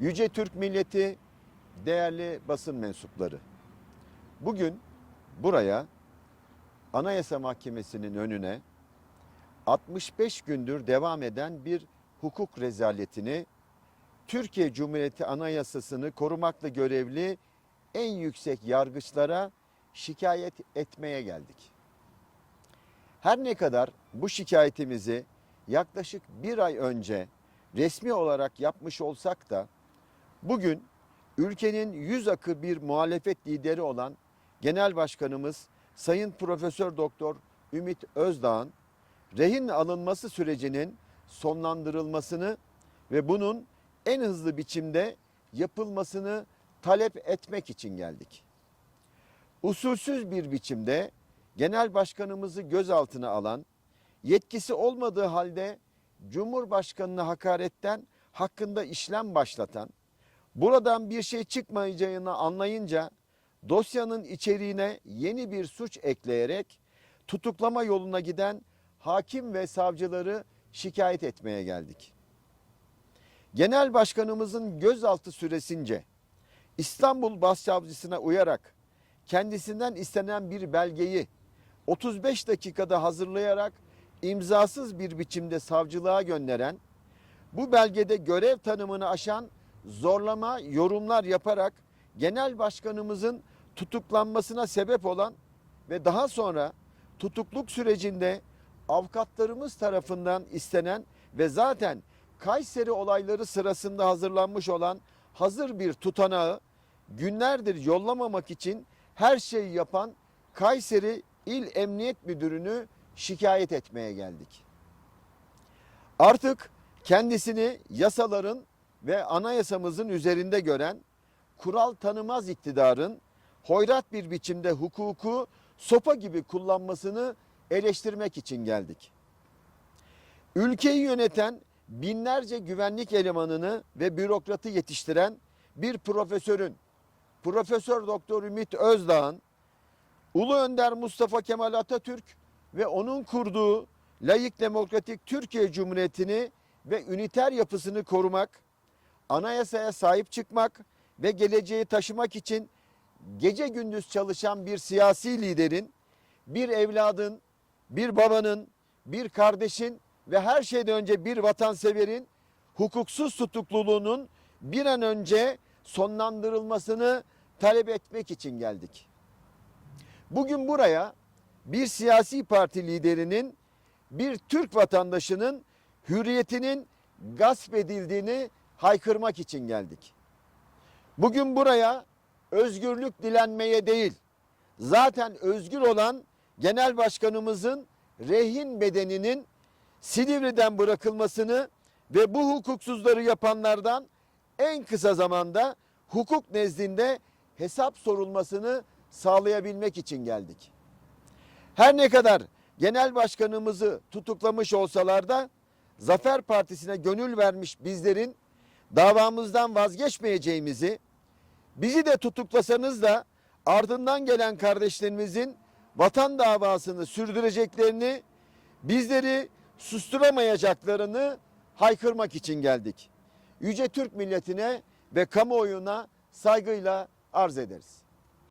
Yüce Türk milleti, değerli basın mensupları. Bugün buraya Anayasa Mahkemesi'nin önüne 65 gündür devam eden bir hukuk rezaletini Türkiye Cumhuriyeti Anayasası'nı korumakla görevli en yüksek yargıçlara şikayet etmeye geldik. Her ne kadar bu şikayetimizi yaklaşık bir ay önce resmi olarak yapmış olsak da bugün ülkenin yüz akı bir muhalefet lideri olan Genel Başkanımız Sayın Profesör Doktor Ümit Özdağ'ın rehin alınması sürecinin sonlandırılmasını ve bunun en hızlı biçimde yapılmasını talep etmek için geldik. Usulsüz bir biçimde genel başkanımızı gözaltına alan, yetkisi olmadığı halde Cumhurbaşkanına hakaretten hakkında işlem başlatan, buradan bir şey çıkmayacağını anlayınca dosyanın içeriğine yeni bir suç ekleyerek tutuklama yoluna giden hakim ve savcıları şikayet etmeye geldik. Genel Başkanımızın gözaltı süresince İstanbul Başsavcısına uyarak kendisinden istenen bir belgeyi 35 dakikada hazırlayarak imzasız bir biçimde savcılığa gönderen, bu belgede görev tanımını aşan zorlama yorumlar yaparak genel başkanımızın tutuklanmasına sebep olan ve daha sonra tutukluk sürecinde avukatlarımız tarafından istenen ve zaten Kayseri olayları sırasında hazırlanmış olan hazır bir tutanağı günlerdir yollamamak için her şeyi yapan Kayseri İl Emniyet Müdürünü şikayet etmeye geldik. Artık kendisini yasaların ve anayasamızın üzerinde gören kural tanımaz iktidarın hoyrat bir biçimde hukuku sopa gibi kullanmasını eleştirmek için geldik. Ülkeyi yöneten binlerce güvenlik elemanını ve bürokratı yetiştiren bir profesörün, Profesör Doktor Ümit Özdağ'ın Ulu Önder Mustafa Kemal Atatürk ve onun kurduğu layık demokratik Türkiye Cumhuriyeti'ni ve üniter yapısını korumak, anayasaya sahip çıkmak ve geleceği taşımak için gece gündüz çalışan bir siyasi liderin, bir evladın, bir babanın, bir kardeşin ve her şeyden önce bir vatanseverin hukuksuz tutukluluğunun bir an önce sonlandırılmasını talep etmek için geldik. Bugün buraya bir siyasi parti liderinin bir Türk vatandaşının hürriyetinin gasp edildiğini haykırmak için geldik. Bugün buraya özgürlük dilenmeye değil, zaten özgür olan genel başkanımızın rehin bedeninin Silivri'den bırakılmasını ve bu hukuksuzları yapanlardan en kısa zamanda hukuk nezdinde hesap sorulmasını sağlayabilmek için geldik. Her ne kadar genel başkanımızı tutuklamış olsalar da Zafer Partisi'ne gönül vermiş bizlerin davamızdan vazgeçmeyeceğimizi, bizi de tutuklasanız da ardından gelen kardeşlerimizin vatan davasını sürdüreceklerini, bizleri susturamayacaklarını haykırmak için geldik. Yüce Türk milletine ve kamuoyuna saygıyla arz ederiz.